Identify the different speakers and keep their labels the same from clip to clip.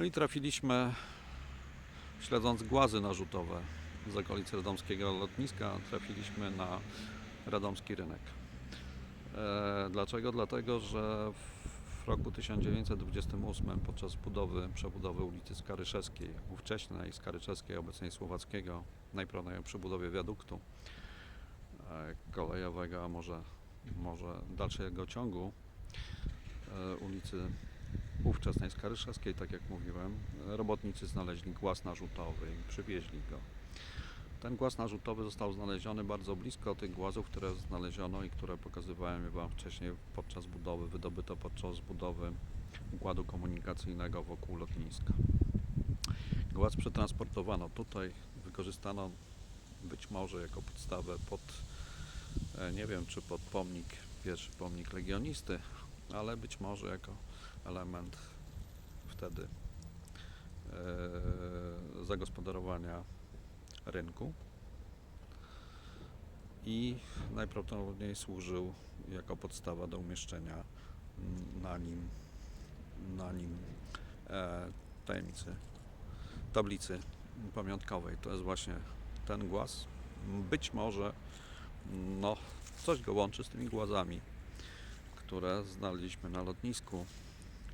Speaker 1: No i trafiliśmy, śledząc głazy narzutowe z okolicy radomskiego lotniska, trafiliśmy na radomski rynek. E, dlaczego? Dlatego, że w roku 1928 podczas budowy, przebudowy ulicy Skaryszewskiej, ówcześnej Skaryszewskiej, obecnej Słowackiego, najpierw na przy budowie wiaduktu e, kolejowego, a może, może dalszego ciągu e, ulicy ówczesnej Skaryszewskiej, tak jak mówiłem, robotnicy znaleźli głaz narzutowy i przywieźli go. Ten głaz narzutowy został znaleziony bardzo blisko tych głazów, które znaleziono i które pokazywałem Wam wcześniej podczas budowy, wydobyto podczas budowy układu komunikacyjnego wokół lotniska. Głaz przetransportowano tutaj, wykorzystano być może jako podstawę pod, e, nie wiem czy pod pomnik, pierwszy pomnik legionisty, ale być może jako element wtedy e, zagospodarowania rynku i najprawdopodobniej służył jako podstawa do umieszczenia na nim, na nim e, tajemnicy, tablicy pamiątkowej. To jest właśnie ten głaz. Być może no, coś go łączy z tymi głazami, które znaleźliśmy na lotnisku,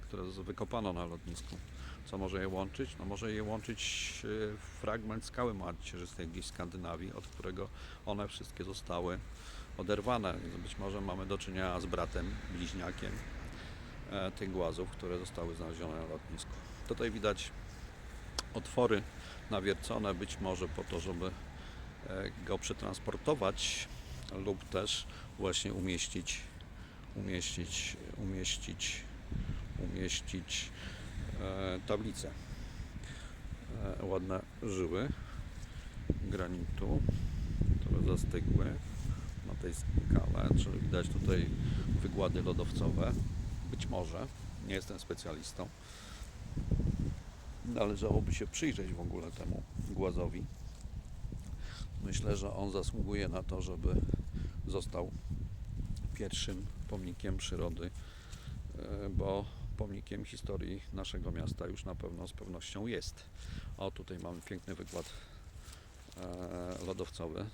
Speaker 1: które wykopano na lotnisku. Co może je łączyć? No może je łączyć e, fragment skały macierzystej gdzieś w Skandynawii, od którego one wszystkie zostały oderwane. Być może mamy do czynienia z bratem, bliźniakiem e, tych głazów, które zostały znalezione na lotnisku. Tutaj widać otwory nawiercone, być może po to, żeby e, go przetransportować lub też właśnie umieścić, umieścić, umieścić, umieścić e, tablicę. E, ładne żyły granitu, które zastygły na tej skale, czyli widać tutaj wygłady lodowcowe. Być może, nie jestem specjalistą, należałoby się przyjrzeć w ogóle temu głazowi. Myślę, że on zasługuje na to, żeby został pierwszym pomnikiem przyrody, e, bo pomnikiem historii naszego miasta już na pewno z pewnością jest. O, tutaj mamy piękny wykład e, lodowcowy,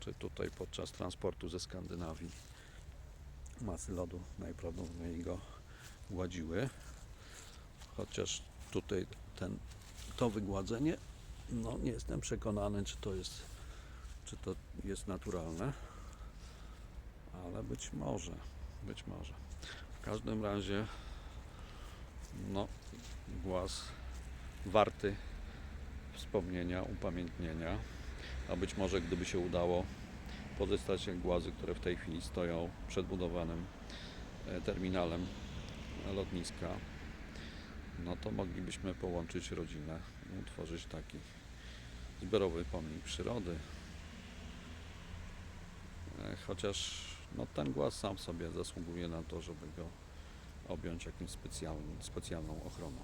Speaker 1: czy tutaj podczas transportu ze Skandynawii masy lodu najprawdopodobniej go gładziły. Chociaż tutaj ten, to wygładzenie, no nie jestem przekonany, czy to jest, czy to jest naturalne, ale być może, być może. W każdym razie, no, głaz warty wspomnienia, upamiętnienia, a być może gdyby się udało pozyskać głazy, które w tej chwili stoją przed budowanym e, terminalem lotniska, no to moglibyśmy połączyć rodzinę utworzyć taki zbiorowy pomnik przyrody. E, Chociaż no, ten głaz sam sobie zasługuje na to, żeby go objąć jakimś specjalną ochroną.